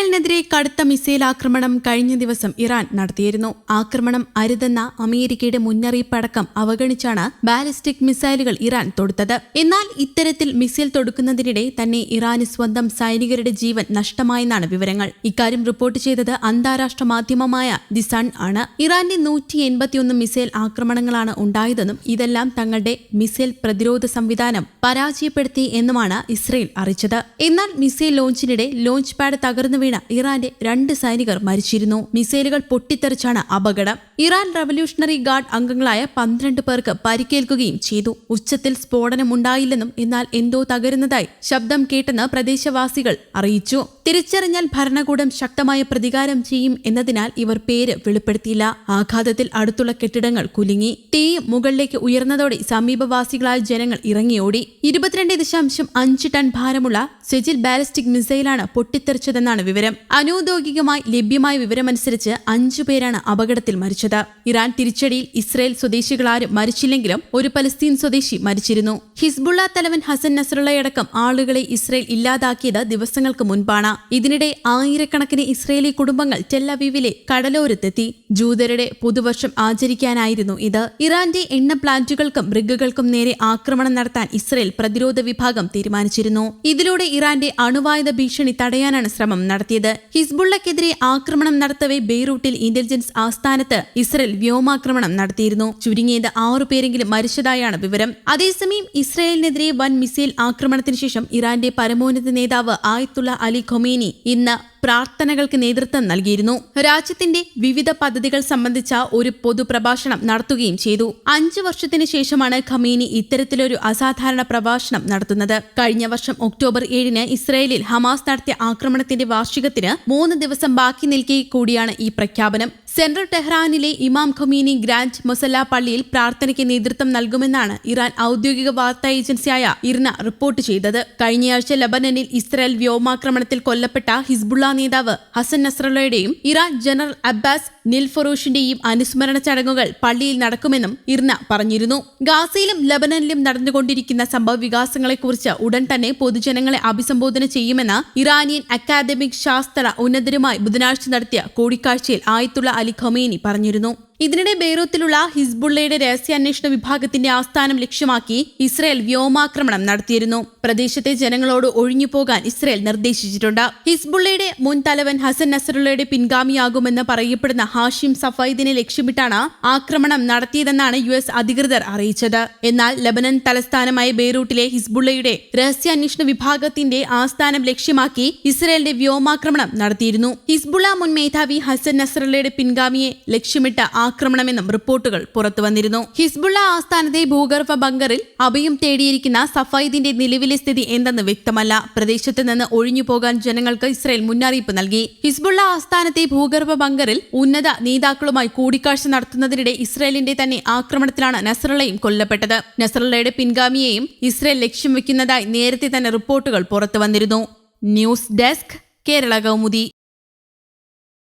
ഇസ്രയേലിനെതിരെ കടുത്ത മിസൈൽ ആക്രമണം കഴിഞ്ഞ ദിവസം ഇറാൻ നടത്തിയിരുന്നു. ആക്രമണം അരുതെന്ന അമേരിക്കയുടെ മുന്നറിയിപ്പടക്കം അവഗണിച്ചാണ് ബാലിസ്റ്റിക് മിസൈലുകൾ ഇറാൻ തൊടുത്തത്. എന്നാൽ ഇത്തരത്തിൽ മിസൈൽ തൊടുക്കുന്നതിനിടെ തന്നെ ഇറാന് സ്വന്തം സൈനികരുടെ ജീവൻ നഷ്ടമായെന്നാണ് വിവരങ്ങൾ. ഇക്കാര്യം റിപ്പോർട്ട് ചെയ്തത് അന്താരാഷ്ട്ര മാധ്യമമായ ദി സൺ ആണ്. ഇറാന്റെ നൂറ്റി എൺപത്തിയൊന്ന് മിസൈൽ ആക്രമണങ്ങളാണ് ഉണ്ടായതെന്നും ഇതെല്ലാം തങ്ങളുടെ മിസൈൽ പ്രതിരോധ സംവിധാനം പരാജയപ്പെടുത്തി എന്നുമാണ് ഇസ്രയേൽ അറിയിച്ചത്. എന്നാൽ മിസൈൽ ലോഞ്ചിനിടെ ലോഞ്ച് പാഡ് തകർന്നു വീണ ഇറാന്റെ രണ്ട് സൈനികർ മരിച്ചിരുന്നു. മിസൈലുകൾ പൊട്ടിത്തെറിച്ചാണ് അപകടം. ഇറാൻ റവല്യൂഷണറി ഗാർഡ് അംഗങ്ങളായ പന്ത്രണ്ട് പേർക്ക് പരിക്കേൽക്കുകയും ചെയ്തു. ഉച്ചത്തിൽ സ്ഫോടനമുണ്ടായില്ലെന്നും എന്നാൽ എന്തോ തകരുന്നതായി ശബ്ദം കേട്ടെന്ന് പ്രദേശവാസികൾ അറിയിച്ചു. തിരിച്ചറിഞ്ഞാൽ ഭരണകൂടം ശക്തമായ പ്രതികാരം ചെയ്യും എന്നതിനാൽ ഇവർ പേര് വെളിപ്പെടുത്തിയില്ല. ആഘാതത്തിൽ അടുത്തുള്ള കെട്ടിടങ്ങൾ കുലുങ്ങി. തീ മുകളിലേക്ക് ഉയർന്നതോടെ സമീപവാസികളായ ജനങ്ങൾ ഇറങ്ങിയോടി ഇരുപത്തിരണ്ട് ദശാംശം അഞ്ച് ടൺ ഭാരമുള്ള സെജിൽ ബാലിസ്റ്റിക് മിസൈലാണ് പൊട്ടിത്തെറിച്ചതെന്നാണ് വിവരം. അനൌദ്യോഗികമായി ലഭ്യമായ വിവരമനുസരിച്ച് അഞ്ചു പേരാണ് അപകടത്തിൽ മരിച്ചത്. ഇറാൻ തിരിച്ചടിയിൽ ഇസ്രയേൽ സ്വദേശികളാരും മരിച്ചില്ലെങ്കിലും ഒരു പലസ്തീൻ സ്വദേശി മരിച്ചിരുന്നു. ഹിസ്ബുള്ള തലവൻ ഹസൻ നസറുള്ളയടക്കം ആളുകളെ ഇസ്രയേൽ ഇല്ലാതാക്കിയത് ദിവസങ്ങൾക്ക് മുൻപാണ്. ഇതിനിടെ ആയിരക്കണക്കിന് ഇസ്രയേലി കുടുംബങ്ങൾ ടെല്ലവീവിലെ കടലോരത്തെത്തി. ജൂതരുടെ പുതുവർഷം ആചരിക്കാനായിരുന്നു ഇത്. ഇറാന്റെ എണ്ണ പ്ലാന്റുകൾക്കും ബ്രിഗുകൾക്കും നേരെ ആക്രമണം നടത്താൻ ഇസ്രയേൽ പ്രതിരോധ വിഭാഗം തീരുമാനിച്ചിരുന്നു. ഇതിലൂടെ ഇറാന്റെ അണുവായുധ ഭീഷണി തടയാനാണ് ശ്രമം നടത്തിയത്. ഹിസ്ബുള്ളക്കെതിരെ ആക്രമണം നടത്തവെ ബെയ്റൂട്ടിൽ ഇന്റലിജൻസ് ആസ്ഥാനത്ത് ഇസ്രയേൽ വ്യോമാക്രമണം നടത്തിയിരുന്നു. ചുരുങ്ങിയത് ആറു പേരെങ്കിലും മരിച്ചതായാണ് വിവരം. അതേസമയം ഇസ്രയേലിനെതിരെ വൻ മിസൈൽ ആക്രമണത്തിന് ശേഷം ഇറാന്റെ പരമോന്നത നേതാവ് ആയത്തുള്ള അലി ഖൊമേനി ഇന്ന് പ്രാർത്ഥനകൾക്ക് നേതൃത്വം നൽകിയിരുന്നു. രാജ്യത്തിന്റെ വിവിധ പദ്ധതികൾ സംബന്ധിച്ച ഒരു പൊതുപ്രഭാഷണം നടത്തുകയും ചെയ്തു. അഞ്ചു വർഷത്തിന് ശേഷമാണ് ഖമീനി ഇത്തരത്തിലൊരു അസാധാരണ പ്രഭാഷണം നടത്തുന്നത്. കഴിഞ്ഞ വർഷം ഒക്ടോബർ ഏഴിന് ഇസ്രയേലിൽ ഹമാസ് നടത്തിയ ആക്രമണത്തിന്റെ വാർഷികത്തിന് മൂന്ന് ദിവസം ബാക്കി നിൽക്കെ കൂടിയാണ് ഈ പ്രഖ്യാപനം. സെൻട്രൽ ടെഹ്റാനിലെ ഇമാം ഖമീനി ഗ്രാൻഡ് മൊസല്ല പള്ളിയിൽ പ്രാർത്ഥനയ്ക്ക് നേതൃത്വം നൽകുമെന്നാണ് ഇറാൻ ഔദ്യോഗിക വാർത്താ ഏജൻസിയായ ഇർന റിപ്പോർട്ട് ചെയ്തത്. കഴിഞ്ഞയാഴ്ച ലബനനിൽ ഇസ്രായേൽ വ്യോമാക്രമണത്തിൽ കൊല്ലപ്പെട്ട ഹിസ്ബുള്ള നേതാവ് ഹസൻ നസ്രള്ളയുടെയും ഇറാൻ ജനറൽ അബ്ബാസ് നിൽഫറൂഷിന്റെയും അനുസ്മരണ ചടങ്ങുകൾ പള്ളിയിൽ നടക്കുമെന്നും ഇർന പറഞ്ഞിരുന്നു. ഗാസയിലും ലബനനിലും നടന്നുകൊണ്ടിരിക്കുന്ന സംഭവ വികാസങ്ങളെക്കുറിച്ച് ഉടൻ തന്നെ പൊതുജനങ്ങളെ അഭിസംബോധന ചെയ്യുമെന്ന് ഇറാനിയൻ അക്കാദമിക് ശാസ്ത്ര ഉന്നതരുമായി ബുധനാഴ്ച നടത്തിയ കൂടിക്കാഴ്ചയിൽ ആയത്തുള്ള അലി ഖൊമേനി പറഞ്ഞിരുന്നു. ഇതിനിടെ ബെയ്റൂത്തിലുള്ള ഹിസ്ബുള്ളയുടെ രഹസ്യാന്വേഷണ വിഭാഗത്തിന്റെ ആസ്ഥാനം ലക്ഷ്യമാക്കി ഇസ്രയേൽ വ്യോമാക്രമണം നടത്തിയിരുന്നു. പ്രദേശത്തെ ജനങ്ങളോട് ഒഴിഞ്ഞുപോകാൻ ഇസ്രയേൽ നിർദ്ദേശിച്ചിട്ടുണ്ട്. ഹിസ്ബുള്ളയുടെ മുൻ തലവൻ ഹസൻ നസറുള്ളയുടെ പിൻഗാമിയാകുമെന്ന് പറയപ്പെടുന്ന ഹാഷിം സഫൈദിനെ ലക്ഷ്യമിട്ടാണ് ആക്രമണം നടത്തിയതെന്നാണ് യു എസ് അധികൃതർ അറിയിച്ചത്. എന്നാൽ ലബനൻ തലസ്ഥാനമായ ബെയ്റൂട്ടിലെ ഹിസ്ബുള്ളയുടെ രഹസ്യാന്വേഷണ വിഭാഗത്തിന്റെ ആസ്ഥാനം ലക്ഷ്യമാക്കി ഇസ്രയേലിന്റെ വ്യോമാക്രമണം നടത്തിയിരുന്നു. ഹിസ്ബുള്ള മുൻ മേധാവി ഹസൻ നസറുള്ളയുടെ പിൻഗാമിയെ ലക്ഷ്യമിട്ട് ആക്രമണമെന്നും റിപ്പോർട്ടുകൾ പുറത്തുവന്നിരുന്നു ഹിസ്ബുള്ള ആസ്ഥാനത്തെ ഭൂഗർഭ ബങ്കറിൽ അഭയം തേടിയിരിക്കുന്ന സഫൈദിന്റെ നിലവിലെ സ്ഥിതി എന്തെന്ന് വ്യക്തമല്ല. പ്രദേശത്ത് നിന്ന് ഒഴിഞ്ഞു പോകാൻ ജനങ്ങൾക്ക് ഇസ്രയേൽ മുന്നറിയിപ്പ് നൽകി. ഹിസ്ബുള്ള ആസ്ഥാനത്തെ ഭൂഗർഭ ബങ്കറിൽ ഉന്നത നേതാക്കളുമായി കൂടിക്കാഴ്ച നടത്തുന്നതിനിടെ ഇസ്രയേലിന്റെ തന്നെ ആക്രമണത്തിലാണ് നസറുള്ളയും കൊല്ലപ്പെട്ടത്. നസറുള്ളയുടെ പിൻഗാമിയെയും ഇസ്രയേൽ ലക്ഷ്യം വെക്കുന്നതായി നേരത്തെ തന്നെ റിപ്പോർട്ടുകൾ പുറത്തുവന്നിരുന്നു ന്യൂസ് ഡെസ്ക് കേരള കൗമുദി.